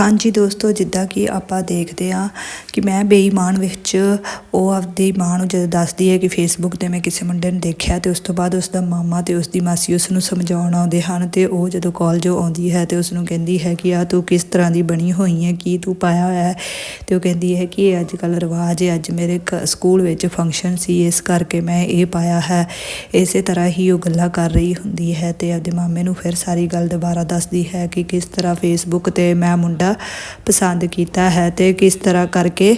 ਹਾਂਜੀ ਦੋਸਤੋ, ਜਿੱਦਾਂ ਕਿ ਆਪਾਂ ਦੇਖਦੇ ਆ ਕਿ ਮੈਂ ਬੇਈਮਾਨ ਵਿੱਚ ਉਹ ਆਪਦੀ ਮਾਂ ਨੂੰ ਜਦੋਂ ਦੱਸਦੀ ਹੈ ਕਿ ਫੇਸਬੁੱਕ ਤੇ ਮੈਂ ਕਿਸੇ ਮੁੰਡੇ ਨੂੰ ਦੇਖਿਆ ਤੇ ਉਸ ਤੋਂ ਬਾਅਦ ਉਸ ਦਾ ਮਾਮਾ ਤੇ ਉਸ ਦੀ ਮਾਸੀ ਉਸ ਨੂੰ ਸਮਝਾਉਣ ਆਉਂਦੇ ਹਨ ਤੇ ਉਹ ਜਦੋਂ ਕਾਲਜੋਂ ਆਉਂਦੀ ਹੈ ਤੇ ਉਸ ਨੂੰ ਕਹਿੰਦੀ ਹੈ ਕਿ ਆ ਤੂੰ ਕਿਸ ਤਰ੍ਹਾਂ ਦੀ ਬਣੀ ਹੋਈ ਹੈ, ਕੀ ਤੂੰ ਪਾਇਆ ਹੋਇਆ ਹੈ? ਤੇ ਉਹ ਕਹਿੰਦੀ ਹੈ ਕਿ ਇਹ ਅੱਜ ਕੱਲ੍ਹ ਰਿਵਾਜ ਹੈ, ਅੱਜ ਮੇਰੇ ਘ- ਸਕੂਲ ਵਿੱਚ ਫੰਕਸ਼ਨ ਸੀ, ਇਸ ਕਰਕੇ ਮੈਂ ਇਹ ਪਾਇਆ ਹੈ। ਇਸੇ ਤਰ੍ਹਾਂ ਹੀ ਉਹ ਗੱਲਾਂ ਕਰ ਰਹੀ ਹੁੰਦੀ ਹੈ ਤੇ ਆਪਦੇ ਮਾਮੇ ਨੂੰ ਫਿਰ ਸਾਰੀ ਗੱਲ ਦੁਬਾਰਾ ਦੱਸਦੀ ਹੈ ਕਿ ਕਿਸ ਤਰ੍ਹਾਂ ਫੇਸਬੁੱਕ ਤੇ ਮੈਂ ਮੁੰਡਾ ਪਸੰਦ ਕੀਤਾ ਹੈ ਤੇ ਕਿਸ ਤਰ੍ਹਾਂ ਕਰਕੇ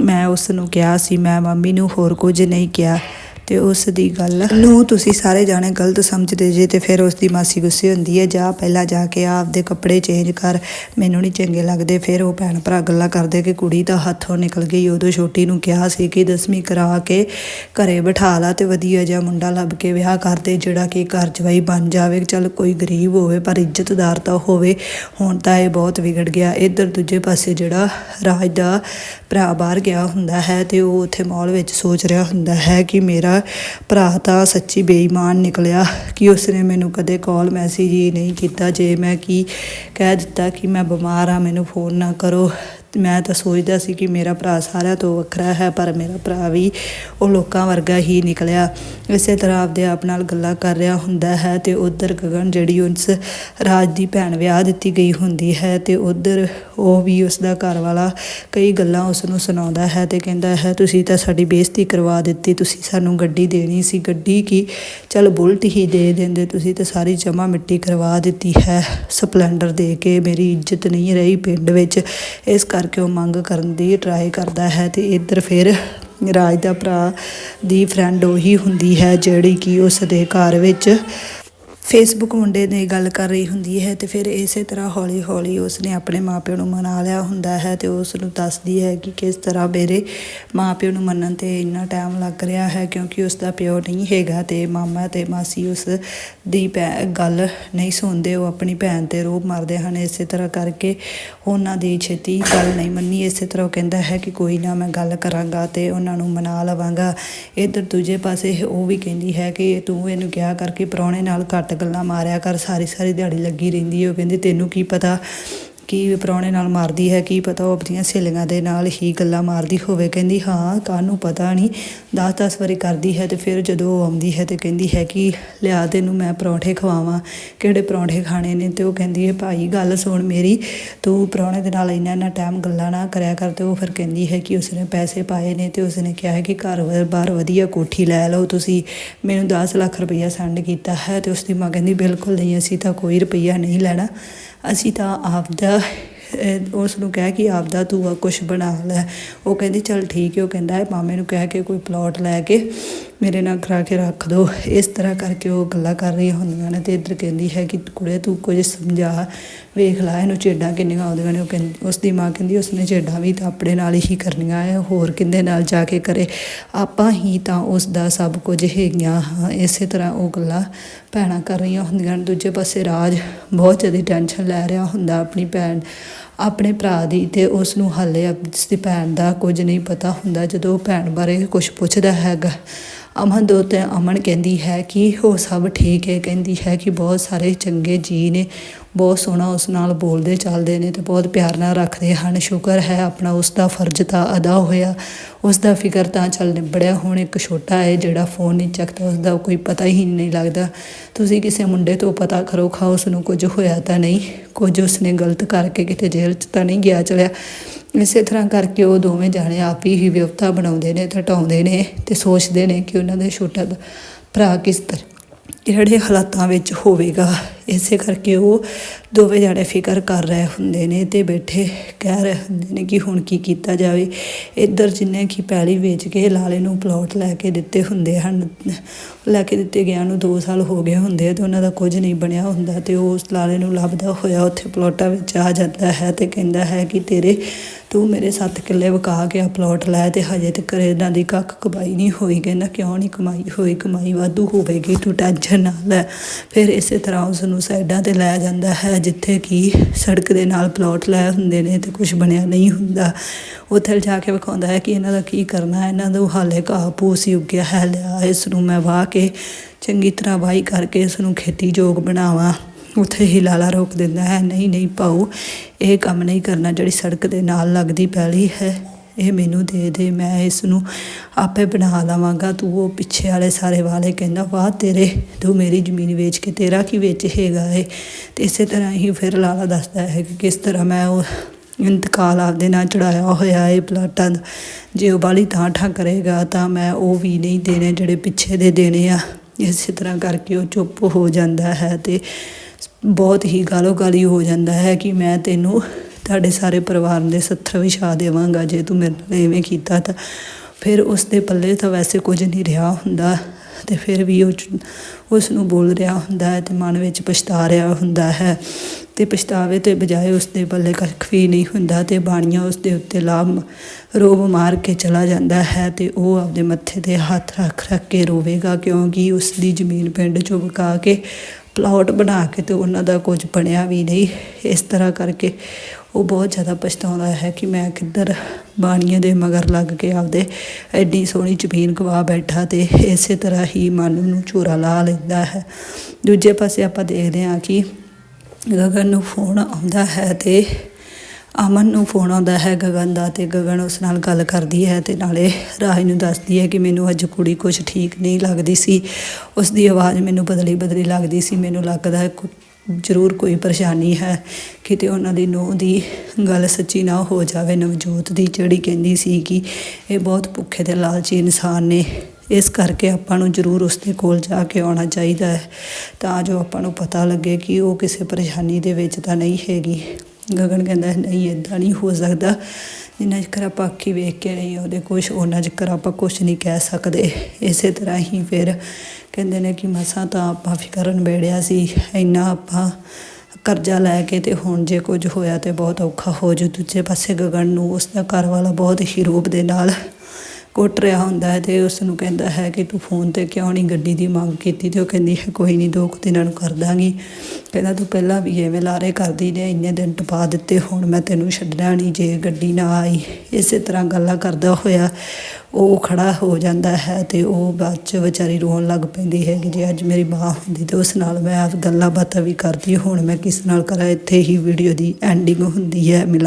ਮੈਂ ਉਸ ਨੂੰ ਕਿਹਾ ਸੀ, ਮੈਂ ਮੰਮੀ ਨੂੰ ਹੋਰ ਕੁਝ ਨਹੀਂ ਕਿਹਾ। ਤੇ ਉਸ ਦੀ ਗੱਲ ਨੂੰ ਤੁਸੀਂ ਸਾਰੇ ਜਾਣੇ ਗਲਤ ਸਮਝਦੇ ਜੇ ਤੇ ਫਿਰ ਉਸ ਦੀ ਮਾਸੀ ਗੁੱਸੇ ਹੁੰਦੀ ਹੈ, ਜਾ ਪਹਿਲਾਂ ਜਾ ਕੇ ਆ ਆਪਦੇ ਕੱਪੜੇ ਚੇਂਜ ਕਰ, ਮੈਨੂੰ ਨਹੀਂ ਚੰਗੇ ਲੱਗਦੇ, ਫਿਰ ਉਹ ਭੈਣ ਭਰਾ ਗੱਲਾਂ ਕਰਦੇ ਕਿ ਕੁੜੀ ਤਾਂ ਹੱਥੋਂ ਨਿਕਲ ਗਈ, ਉਦੋਂ ਛੋਟੀ ਨੂੰ ਕਿਹਾ ਸੀ ਕਿ ਦਸਵੀਂ ਕਰਾ ਕੇ ਘਰੇ ਬਿਠਾ ਲਾ ਤੇ ਵਧੀਆ ਜਿਹਾ ਮੁੰਡਾ ਲੱਭ ਕੇ ਵਿਆਹ ਕਰਦੇ ਜਿਹੜਾ ਕਿ ਘਰ ਜਵਾਈ ਬਣ ਜਾਵੇ, ਚੱਲ ਕੋਈ ਗਰੀਬ ਹੋਵੇ ਪਰ ਇੱਜ਼ਤਦਾਰ ਤਾਂ ਹੋਵੇ, ਹੁਣ ਤਾਂ ਇਹ ਬਹੁਤ ਵਿਗੜ ਗਿਆ। ਇੱਧਰ ਦੂਜੇ ਪਾਸੇ ਜਿਹੜਾ ਰਾਜ ਦਾ ਭਰਾ ਬਾਹਰ ਗਿਆ ਹੁੰਦਾ ਹੈ ਤੇ ਉਹ ਉੱਥੇ ਮਾਲ ਵਿੱਚ ਸੋਚ ਰਿਹਾ ਹੁੰਦਾ ਹੈ ਕਿ ਮੇਰਾ ਭਰਾ ਤਾਂ ਸੱਚੀ ਬੇਈਮਾਨ ਨਿਕਲਿਆ, ਕਿ ਉਸਨੇ ਮੈਨੂੰ ਕਦੇ ਕਾਲ ਮੈਸੇਜ ਹੀ ਨਹੀਂ ਕੀਤਾ, ਜੇ ਮੈਂ ਕੀ ਕਹਿ ਦਿੱਤਾ ਕਿ ਮੈਂ ਬਿਮਾਰ ਆ ਮੈਨੂੰ ਫੋਨ ਨਾ ਕਰੋ ਮੈਂ ਤਾਂ ਸੋਚਦਾ ਸੀ ਕਿ ਮੇਰਾ ਭਰਾ ਸਾਰਿਆਂ ਤੋਂ ਵੱਖਰਾ ਹੈ, ਪਰ ਮੇਰਾ ਭਰਾ ਵੀ ਉਹ ਲੋਕਾਂ ਵਰਗਾ ਹੀ ਨਿਕਲਿਆ। ਇਸੇ ਤਰ੍ਹਾਂ ਆਪਦੇ ਆਪ ਨਾਲ ਗੱਲਾਂ ਕਰ ਰਿਹਾ ਹੁੰਦਾ ਹੈ ਤੇ ਉਧਰ ਗਗਨ ਜਿਹੜੀ ਉਸ ਰਾਜ ਦੀ ਭੈਣ ਵਿਆਹ ਦਿੱਤੀ ਗਈ ਹੁੰਦੀ ਹੈ ਤੇ ਉਧਰ ਉਹ ਵੀ ਉਸ ਦਾ ਘਰ ਵਾਲਾ ਕਈ ਗੱਲਾਂ ਉਸ ਨੂੰ ਸੁਣਾਉਂਦਾ ਹੈ ਤੇ ਕਹਿੰਦਾ ਹੈ, ਤੁਸੀਂ ਤਾਂ ਸਾਡੀ ਬੇਇੱਜ਼ਤੀ ਕਰਵਾ ਦਿੱਤੀ, ਤੁਸੀਂ ਸਾਨੂੰ ਗੱਡੀ ਦੇਣੀ ਸੀ। ਗੱਡੀ ਕੀ? ਚਲ ਬੁਲਟ ਹੀ ਦੇ ਦਿੰਦੇ, ਤੁਸੀਂ ਤਾਂ ਸਾਰੀ ਜਮਾ ਮਿੱਟੀ ਕਰਵਾ ਦਿੱਤੀ ਹੈ। ਸਪਲੈਂਡਰ ਦੇ ਕੇ ਮੇਰੀ ਇੱਜ਼ਤ ਨਹੀਂ ਰਹੀ ਪਿੰਡ ਵਿੱਚ। ਇਸ ਕਰ ਕਰਕੇ ਉਹ ਮੰਗ ਕਰਨ ਦੀ ਟਰਾਈ ਕਰਦਾ ਹੈ ਤੇ ਇੱਧਰ ਫਿਰ ਰਾਜ ਦਾ ਭਰਾ ਦੀ ਫਰੈਂਡ ਉਹੀ ਹੁੰਦੀ ਹੈ ਜਿਹੜੀ ਕਿ ਉਸ ਦੇ ਘਰ ਵਿੱਚ ਫੇਸਬੁੱਕ ਮੁੰਡੇ ਨੇ ਗੱਲ ਕਰ ਰਹੀ ਹੁੰਦੀ ਹੈ ਤੇ ਫਿਰ ਇਸੇ ਤਰ੍ਹਾਂ ਹੌਲੀ ਹੌਲੀ ਉਸਨੇ ਆਪਣੇ ਮਾਪਿਆਂ ਨੂੰ ਮਨਾ ਲਿਆ ਹੁੰਦਾ ਹੈ ਤੇ ਉਸ ਨੂੰ ਦੱਸਦੀ ਹੈ ਕਿ ਕਿਸ ਤਰ੍ਹਾਂ ਮੇਰੇ ਮਾਪਿਆਂ ਨੂੰ ਮੰਨਣ ਤੇ ਇੰਨਾ ਟਾਈਮ ਲੱਗ ਰਿਹਾ ਹੈ ਕਿਉਂਕਿ ਉਸ ਦਾ ਪਿਓ ਨਹੀਂ ਹੈਗਾ ਤੇ ਮਾਮਾ ਤੇ ਮਾਸੀ ਉਸ ਦੀ ਭੈ- ਗੱਲ ਨਹੀਂ ਸੁਣਦੇ, ਉਹ ਆਪਣੀ ਭੈਣ ਤੇ ਰੋਬ ਮਾਰਦੇ ਹਨ। ਇਸੇ ਤਰ੍ਹਾਂ ਕਰਕੇ ਉਹਨਾਂ ਦੀ ਛੇਤੀ ਗੱਲ ਨਹੀਂ ਮੰਨੀ। ਇਸੇ ਤਰ੍ਹਾਂ ਉਹ ਕਹਿੰਦਾ ਹੈ ਕਿ ਕੋਈ ਨਾ ਮੈਂ ਗੱਲ ਕਰਾਂਗਾ ਤੇ ਉਹਨਾਂ ਨੂੰ ਮਨਾ ਲਵਾਂਗਾ। ਇੱਧਰ ਦੂਜੇ ਪਾਸੇ ਉਹ ਵੀ ਕਹਿੰਦੀ ਹੈ ਕਿ ਤੂੰ ਇਹਨੂੰ ਕਿਹਾ ਕਰਕੇ ਪ੍ਰਾਹੁਣੇ ਨਾਲ ਘੱਟ ਗੱਲਾਂ ਮਾਰਿਆ ਕਰ ਸਾਰੀ ਸਾਰੀ ਦਿਹਾੜੀ ਲੱਗੀ ਰਹਿੰਦੀ ਉਹ ਕਹਿੰਦੀ ਤੈਨੂੰ ਕੀ ਪਤਾ ਕੀ ਪ੍ਰਾਹੁਣੇ ਨਾਲ ਮਾਰਦੀ ਹੈ, ਕੀ ਪਤਾ ਉਹ ਆਪਣੀਆਂ ਸਹੇਲੀਆਂ ਦੇ ਨਾਲ ਹੀ ਗੱਲਾਂ ਮਾਰਦੀ ਹੋਵੇ। ਕਹਿੰਦੀ, ਹਾਂ, ਕਾਹਨੂੰ ਪਤਾ ਨਹੀਂ ਦਸ ਦਸ ਵਾਰੀ ਕਰਦੀ ਹੈ ਤੇ ਫਿਰ ਜਦੋਂ ਉਹ ਆਉਂਦੀ ਹੈ ਤੇ ਕਹਿੰਦੀ ਹੈ ਕਿ ਲਿਆ ਤੈਨੂੰ ਮੈਂ ਪਰੌਂਠੇ ਖਵਾਵਾਂ। ਕਿਹੜੇ ਪਰੌਂਠੇ ਖਾਣੇ ਨੇ? ਤੇ ਉਹ ਕਹਿੰਦੀ ਹੈ, ਭਾਈ, ਗੱਲ ਸੁਣ ਮੇਰੀ। ਤੂੰ ਪ੍ਰਾਹੁਣੇ ਦੇ ਨਾਲ ਇੰਨਾ ਇੰਨਾ ਟਾਈਮ ਗੱਲਾਂ ਨਾ ਕਰਿਆ ਕਰ ਤੇ ਉਹ ਫਿਰ ਕਹਿੰਦੀ ਹੈ ਕਿ ਉਸਨੇ ਪੈਸੇ ਪਾਏ ਨੇ ਤੇ ਉਸਨੇ ਕਿਹਾ ਹੈ ਕਿ ਘਰ ਬਾਹਰ ਵਧੀਆ ਕੋਠੀ ਲੈ ਲਓ ਤੁਸੀਂ। ਮੈਨੂੰ 10 ਲੱਖ ਰੁਪਈਆ ਸੈਂਡ ਕੀਤਾ ਹੈ ਤੇ ਉਸ ਦੀ ਮਾਂ ਕਹਿੰਦੀ, ਬਿਲਕੁਲ ਨਹੀਂ, ਅਸੀਂ ਤਾਂ ਕੋਈ ਰੁਪਈਆ ਨਹੀਂ ਲੈਣਾ। ਅਸੀਂ ਤਾਂ ਆਪਦਾ ਅਹ, ਉਸ ਨੂੰ ਕਹਿ ਕਿ ਆਪਦਾ ਤੂੰ ਕੁਝ ਬਣਾ ਲੈ। ਉਹ ਕਹਿੰਦੀ ਚਲ ਠੀਕ ਹੈ। ਉਹ ਕਹਿੰਦਾ ਹੈ ਮਾਮੇ ਨੂੰ ਕਹਿ ਕੇ ਕੋਈ ਪਲਾਟ ਲੈ ਕੇ ਮੇਰੇ ਨਾਲ ਕਰਾ ਕੇ ਰੱਖ ਦੋ। ਇਸ ਤਰ੍ਹਾਂ ਕਰਕੇ ਉਹ ਗੱਲਾਂ ਕਰ ਰਹੀਆਂ ਹੁੰਦੀਆਂ ਨੇ ਤੇ ਇੱਧਰ ਕਹਿੰਦੀ ਹੈ ਕਿ ਕੁੜੇ ਤੂੰ ਕੁਝ ਸਮਝਾ। ਵੇਖ ਲੈ, ਇਹਨੂੰ ਚੇਡਾਂ ਕਿੰਨੀਆਂ ਆਉਂਦੀਆਂ ਨੇ। ਉਹ ਕਹਿੰਦੀ ਉਸ ਦੀ ਮਾਂ ਕਹਿੰਦੀ, ਉਸਨੇ ਚੇਡਾਂ ਵੀ ਤਾਂ ਆਪਣੇ ਨਾਲ ਹੀ ਕਰਨੀਆਂ ਹੈ ਹੋਰ ਕਿੰਦੇ ਨਾਲ ਜਾ ਕੇ ਕਰੇ? ਆਪਾਂ ਹੀ ਤਾਂ ਉਸ ਦਾ ਸਭ ਕੁਝ ਹੈਗੀਆਂ ਹਾਂ। ਇਸੇ ਤਰ੍ਹਾਂ ਉਹ ਗੱਲਾਂ ਭੈਣਾਂ ਕਰ ਰਹੀਆਂ ਹੁੰਦੀਆਂ ਨੇ। ਦੂਜੇ ਪਾਸੇ ਰਾਜ ਬਹੁਤ ਜ਼ਿਆਦਾ ਟੈਨਸ਼ਨ ਲੈ ਰਿਹਾ ਹੁੰਦਾ ਆਪਣੀ ਭੈਣ, ਆਪਣੇ ਭਰਾ ਦੀ ਤੇ ਉਸ ਨੂੰ ਹਾਲੇ ਉਸ ਦੀ ਭੈਣ ਦਾ ਕੁਝ ਨਹੀਂ ਪਤਾ ਹੁੰਦਾ। ਜਦੋਂ ਉਹ ਭੈਣ ਬਾਰੇ ਕੁਝ ਪੁੱਛਦਾ ਹੈਗਾ ਅਮਨ ਦੋ ਤੇ ਅਮਨ ਕਹਿੰਦੀ ਹੈ ਕਿ ਉਹ ਸਭ ਠੀਕ ਹੈ, ਕਹਿੰਦੀ ਹੈ ਕਿ ਬਹੁਤ ਸਾਰੇ ਚੰਗੇ ਜੀਅ ਨੇ। ਬਹੁਤ ਸੋਹਣਾ ਉਸ ਨਾਲ ਬੋਲਦੇ, ਚੱਲਦੇ ਨੇ ਤੇ ਬਹੁਤ ਪਿਆਰ ਨਾਲ ਰੱਖਦੇ ਹਨ। ਸ਼ੁਕਰ ਹੈ ਆਪਣਾ ਉਸ ਦਾ ਫਰਜ਼ ਤਾਂ ਅਦਾ ਹੋਇਆ। ਉਸ ਦਾ ਫਿਕਰ ਤਾਂ ਚੱਲ ਨਿਬੜਿਆ। ਹੁਣ ਇੱਕ ਛੋਟਾ ਹੈ ਜਿਹੜਾ ਫੋਨ ਨਹੀਂ ਚੱਕਦਾ, ਉਸ ਦਾ ਕੋਈ ਪਤਾ ਹੀ ਨਹੀਂ ਲੱਗਦਾ। ਤੁਸੀਂ ਕਿਸੇ ਮੁੰਡੇ ਤੋਂ ਪਤਾ ਕਰੋ ਖਾ ਉਸ ਨੂੰ ਕੁਝ ਹੋਇਆ ਤਾਂ ਨਹੀਂ। ਕੁਝ ਉਸਨੇ ਗਲਤ ਕਰਕੇ ਕਿਤੇ ਜੇਲ੍ਹ 'ਚ ਤਾਂ ਨਹੀਂ ਗਿਆ ਚਲਿਆ। ਇਸੇ ਤਰ੍ਹਾਂ ਕਰਕੇ ਉਹ ਦੋਵੇਂ ਜਾਣੇ ਆਪ ਹੀ ਵਿਵਤਾ ਬਣਾਉਂਦੇ ਨੇ ਟਟਾਉਂਦੇ ਨੇ ਤੇ ਸੋਚਦੇ ਨੇ ਕਿ ਉਹਨਾਂ ਦੇ ਛੋਟਾ ਭ- ਭਰਾ ਕਿਸ ਤਰ੍ਹਾਂ ਕਿਹੜੇ ਹਾਲਾਤਾਂ ਵਿੱਚ ਹੋਵੇਗਾ, ਇਸੇ ਕਰਕੇ ਉਹ ਦੋਵੇਂ ਜਾਣੇ ਫਿਕਰ ਕਰ ਰਹੇ ਹੁੰਦੇ ਨੇ ਤੇ ਬੈਠੇ ਕਹਿ ਰਹੇ ਹੁੰਦੇ ਨੇ ਕਿ ਹੁਣ ਕੀ ਕੀਤਾ ਜਾਵੇ। ਇੱਧਰ ਜਿੰਨੇ ਕਿ ਪੈਲੀ ਵੇਚ ਕੇ ਲਾਲੇ ਨੂੰ ਪਲਾਟ ਲੈ ਕੇ ਦਿੱਤੇ ਹੁੰਦੇ ਹਨ, ਲੈ ਕੇ ਦਿੱਤੇ ਗਿਆ ਨੂੰ 2 ਸਾਲ ਹੋ ਗਏ ਹੁੰਦੇ ਆ ਤੇ ਉਹਨਾਂ ਦਾ ਕੁਝ ਨਹੀਂ ਬਣਿਆ ਹੁੰਦਾ ਤੇ ਉਹ ਉਸ ਲਾਲੇ ਨੂੰ ਲੱਭਦਾ ਹੋਇਆ ਉੱਥੇ ਪਲਾਟਾਂ ਵਿੱਚ ਆ ਜਾਂਦਾ ਹੈ ਤੇ ਕਹਿੰਦਾ ਹੈ ਕਿ ਤੇਰੇ ਤੂੰ ਮੇਰੇ 7 ਕਿੱਲੇ ਵਿਕਾ ਕੇ ਆ ਪਲਾਟ ਲੈ ਤੇ ਹਜੇ ਤੱਕ ਇਹਨਾਂ ਦੀ ਕੱਖ ਕਮਾਈ ਨਹੀਂ ਹੋਈ ਕਹਿੰਦਾ ਕਿਉਂ ਨਹੀਂ ਕਮਾਈ ਹੋਈ? ਕਮਾਈ ਵਾਧੂ ਹੋਵੇਗੀ, ਤੂੰ ਟੈਨਸ਼ਨ ਨਾ ਲੈ। ਫਿਰ ਇਸੇ ਤਰ੍ਹਾਂ ਉਸ ਨੂੰ ਸਾਈਡਾਂ ਤੇ ਲੈ ਜਾਂਦਾ ਹੈ, ਜਿੱਥੇ ਕਿ ਸੜਕ ਦੇ ਨਾਲ ਪਲਾਟ ਲੈ ਹੁੰਦੇ ਨੇ ਤੇ ਕੁਝ ਬਣਿਆ ਨਹੀਂ ਹੁੰਦਾ। ਉੱਥੇ ਜਾ ਕੇ ਵਿਖਾਉਂਦਾ ਹੈ ਕਿ ਇਹਨਾਂ ਦਾ ਕੀ ਕਰਨਾ ਹੈ, ਇਹਨਾਂ ਦਾ ਹਾਲੇ ਘਾਹ ਪੂਸ ਹੀ ਉੱਗਿਆ ਹੈ। ਲਿਆ, ਇਸ ਨੂੰ ਮੈਂ ਵਾਹ ਕੇ ਚੰਗੀ ਤਰ੍ਹਾਂ ਵਾਹੀ ਕਰਕੇ ਇਸ ਨੂੰ ਖੇਤੀ ਯੋਗ ਬਣਾਵਾਂ। ਉੱਥੇ ਹੀ ਲਾਲਾ ਰੋਕ ਦਿੰਦਾ ਹੈ, ਨਹੀਂ ਨਹੀਂ ਭਾਊ, ਇਹ ਕੰਮ ਨਹੀਂ ਕਰਨਾ ਜਿਹੜੀ ਸੜਕ ਦੇ ਨਾਲ ਲੱਗਦੀ ਪੈਲੀ ਹੈ, ਇਹ ਮੈਨੂੰ ਦੇ ਦੇ, ਮੈਂ ਇਸ ਨੂੰ ਆਪੇ ਬਣਾ ਲਵਾਂਗਾ। ਤੂੰ ਉਹ ਪਿੱਛੇ ਵਾਲੇ ਸਾਰੇ ਵਾਲੇ ਕਹਿੰਦਾ, ਵਾਹ ਤੇਰੇ, ਤੂੰ ਮੇਰੀ ਜ਼ਮੀਨ ਵੇਚ ਕੇ ਤੇਰਾ ਕੀ ਵੇਚ ਹੈਗਾ ਏ ਤੇ ਇਸੇ ਤਰ੍ਹਾਂ ਹੀ ਫਿਰ ਲਾਲਾ ਦੱਸਦਾ ਹੈ ਕਿ ਕਿਸ ਤਰ੍ਹਾਂ ਮੈਂ ਉਹ ਇੰਤਕਾਲ ਆਪਦੇ ਨਾਲ ਚੜਾਇਆ ਹੋਇਆ ਏ ਪਲਾਟਾਂ ਦਾ। ਜੇ ਉਹ ਬਾਲੀ ਤਾਂ ਠਾ ਕਰੇਗਾ ਤਾਂ ਮੈਂ ਉਹ ਵੀ ਨਹੀਂ ਦੇਣੇ ਜਿਹੜੇ ਪਿੱਛੇ ਦੇ ਦੇਣੇ ਆ। ਇਸੇ ਤਰ੍ਹਾਂ ਕਰਕੇ ਉਹ ਚੁੱਪ ਹੋ ਜਾਂਦਾ ਹੈ ਤੇ ਬਹੁਤ ਹੀ ਗਾਲੋ ਗਾਲੀ ਹੋ ਜਾਂਦਾ ਹੈ ਕਿ ਮੈਂ ਤੈਨੂੰ ਤੁਹਾਡੇ ਸਾਰੇ ਪਰਿਵਾਰ ਦੇ ਸੱਥਰ ਵਿਛਾ ਦੇਵਾਂਗਾ ਜੇ ਤੂੰ ਮੇਰੇ ਨਾਲ ਐਵੇਂ ਕੀਤਾ ਤਾਂ। ਫਿਰ ਉਸ ਦੇ ਪੱਲੇ ਤਾਂ ਵੈਸੇ ਕੁਝ ਨਹੀਂ ਰਿਹਾ ਹੁੰਦਾ ਤੇ ਫਿਰ ਵੀ ਉਹ ਚ- ਉਸ ਨੂੰ ਬੋਲ ਰਿਹਾ ਹੁੰਦਾ ਹੈ ਤੇ ਮਨ ਵਿੱਚ ਪਛਤਾ ਰਿਹਾ ਹੁੰਦਾ ਹੈ ਤੇ ਪਛਤਾਵੇ ਤੇ ਬਜਾਏ ਉਸ ਦੇ ਪੱਲੇ ਕੱਖ ਵੀ ਨਹੀਂ ਹੁੰਦਾ ਤੇ ਬਾਣੀਆਂ ਉਸ ਦੇ ਉੱਤੇ ਲਾਭ ਰੋਬ ਮਾਰ ਕੇ ਚਲਾ ਜਾਂਦਾ ਹੈ ਤੇ ਉਹ ਆਪਦੇ ਮੱਥੇ ਤੇ ਹੱਥ ਰੱਖ ਰੱਖ ਕੇ ਰੋਵੇਗਾ ਕਿਉਂਕਿ ਉਸ ਦੀ ਜ਼ਮੀਨ ਪਿੰਡ ਚੋਂ ਵਕਾ ਕੇ ਪਲਾਟ ਬਣਾ ਕੇ ਤੇ ਉਹਨਾਂ ਦਾ ਕੁਝ ਬਣਿਆ ਵੀ ਨਹੀਂ। ਇਸ ਤਰ੍ਹਾਂ ਕਰਕੇ ਉਹ ਬਹੁਤ ਜ਼ਿਆਦਾ ਪਛਤਾਉਂਦਾ ਹੈ ਕਿ ਮੈਂ ਕਿੱਧਰ ਬਾਣੀਆਂ ਦੇ ਮਗਰ ਲੱਗ ਕੇ ਆਪਦੇ ਐਡੀ ਸੋਹਣੀ ਜ਼ਮੀਨ ਗਵਾ ਬੈਠਾ ਤੇ ਇਸੇ ਤਰ੍ਹਾਂ ਹੀ ਮਨ ਨੂੰ ਚੋਰਾ ਲਾ ਲੈਂਦਾ ਹੈ। ਦੂਜੇ ਪਾਸੇ ਆਪਾਂ ਦੇਖਦੇ ਹਾਂ ਕਿ ਗਗਨ ਨੂੰ ਫੋਨ ਆਉਂਦਾ ਹੈ ਤੇ ਅਮਨ ਨੂੰ ਫੋਨ ਆਉਂਦਾ ਹੈ, ਗਗਨ ਦਾ ਤੇ ਗਗਨ ਉਸ ਨਾਲ ਗੱਲ ਕਰਦੀ ਹੈ ਤੇ ਨਾਲੇ ਰਾਜ ਨੂੰ ਦੱਸਦੀ ਹੈ ਕਿ ਮੈਨੂੰ ਅੱਜ ਕੁੜੀ ਕੁਝ ਠੀਕ ਨਹੀਂ ਲੱਗਦੀ ਸੀ। ਉਸ ਦੀ ਆਵਾਜ਼ ਮੈਨੂੰ ਬਦਲੀ ਬਦਲੀ ਲੱਗਦੀ ਸੀ। ਮੈਨੂੰ ਲੱਗਦਾ ਹੈ ਜ਼ਰੂਰ ਕੋਈ ਪਰੇਸ਼ਾਨੀ ਹੈ। ਕਿਤੇ ਉਹਨਾਂ ਦੀ ਨੂੰਹ ਦੀ ਗੱਲ ਸੱਚੀ ਨਾ ਹੋ ਜਾਵੇ। ਨਵਜੋਤ ਦੀ ਜਿਹੜੀ ਕਹਿੰਦੀ ਸੀ ਕਿ ਇਹ ਬਹੁਤ ਭੁੱਖੇ ਤੇ ਲਾਲਚੀ ਇਨਸਾਨ ਨੇ, ਇਸ ਕਰਕੇ ਆਪਾਂ ਨੂੰ ਜ਼ਰੂਰ ਉਸ ਦੇ ਕੋਲ ਜਾ ਕੇ ਆਉਣਾ ਚਾਹੀਦਾ ਹੈ। ਤਾਂ ਜੋ ਆਪਾਂ ਨੂੰ ਪਤਾ ਲੱਗੇ ਕਿ ਉਹ ਕਿਸੇ ਪਰੇਸ਼ਾਨੀ ਦੇ ਵਿੱਚ ਤਾਂ ਨਹੀਂ ਹੈਗੀ। ਗਗਨ ਕਹਿੰਦਾ, ਨਹੀਂ ਇਦਾਂ ਨਹੀਂ ਹੋ ਸਕਦਾ। ਜਿੰਨਾ ਚਿਰ ਆਪਾਂ ਅੱਖੀ ਵੇਖ ਕੇ ਨਹੀਂ ਉਹਦੇ ਕੁਛ ਉਹਨਾਂ ਚਿਰ ਆਪਾਂ ਕੁਛ ਨਹੀਂ ਕਹਿ ਸਕਦੇ। ਇਸੇ ਤਰ੍ਹਾਂ ਹੀ ਫਿਰ ਕਹਿੰਦੇ ਨੇ ਕਿ ਮਸਾਂ, ਤਾਂ ਆਪਾਂ ਫਿਕਰਨ ਬੇੜਿਆ ਸੀ। ਇੰਨਾ ਆਪਾਂ ਕਰਜ਼ਾ ਲੈ ਕੇ ਤੇ ਹੁਣ ਜੇ ਕੁਝ ਹੋਇਆ ਤੇ ਬਹੁਤ ਔਖਾ ਹੋ ਜੂ। ਦੂਜੇ ਪਾਸੇ ਗਗਨ ਨੂੰ ਉਸ ਦਾ ਘਰ ਵਾਲਾ ਬਹੁਤ ਹੀ ਰੂਪ ਦੇ ਨਾਲ ਕੁੱਟ ਰਿਹਾ ਹੁੰਦਾ ਹੈ ਤੇ ਉਸ ਨੂੰ ਕਹਿੰਦਾ ਹੈ ਕਿ ਤੂੰ ਫੋਨ ਤੇ ਕਿਉਂ ਨਹੀਂ ਗੱਡੀ ਦੀ ਮੰਗ ਕੀਤੀ ਤੇ ਉਹ ਕਹਿੰਦੀ ਹੈ, ਕੋਈ ਨਹੀਂ, ਦੋ ਕੁ ਦਿਨਾਂ ਨੂੰ ਕਰ ਦਾਂਗੀ। ਕਹਿੰਦਾ, ਤੂੰ ਪਹਿਲਾਂ ਵੀ ਐਵੇਂ ਲਾਰੇ ਕਰਦੀ ਨੇ ਇੰਨੇ ਦਿਨ ਟਪਾ ਦਿੱਤੇ, ਹੁਣ ਮੈਂ ਤੈਨੂੰ ਛੱਡਣਾ ਨਹੀਂ, ਜੇ ਗੱਡੀ ਨਾ ਆਈ। ਇਸੇ ਤਰ੍ਹਾਂ ਗੱਲਾਂ ਕਰਦਾ ਹੋਇਆ ਉਹ ਖੜਾ ਹੋ ਜਾਂਦਾ ਹੈ ਤੇ ਉਹ ਬਾਅਦ ਚ ਵਿਚਾਰੀ ਰੋਣ ਲੱਗ ਪੈਂਦੀ ਹੈ ਕਿ ਜੇ ਅੱਜ ਮੇਰੀ ਮਾਂ ਹੁੰਦੀ ਤੇ ਉਸ ਨਾਲ ਮੈਂ ਆਪ ਗੱਲਾਂ ਬਾਤਾਂ ਵੀ ਕਰਦੀ, ਹੁਣ ਮੈਂ ਕਿਸ ਨਾਲ ਕਰਾਂ? ਇੱਥੇ ਹੀ ਵੀਡੀਓ ਦੀ ਐਂਡਿੰਗ ਹੁੰਦੀ ਹੈ, ਮਿਲਾ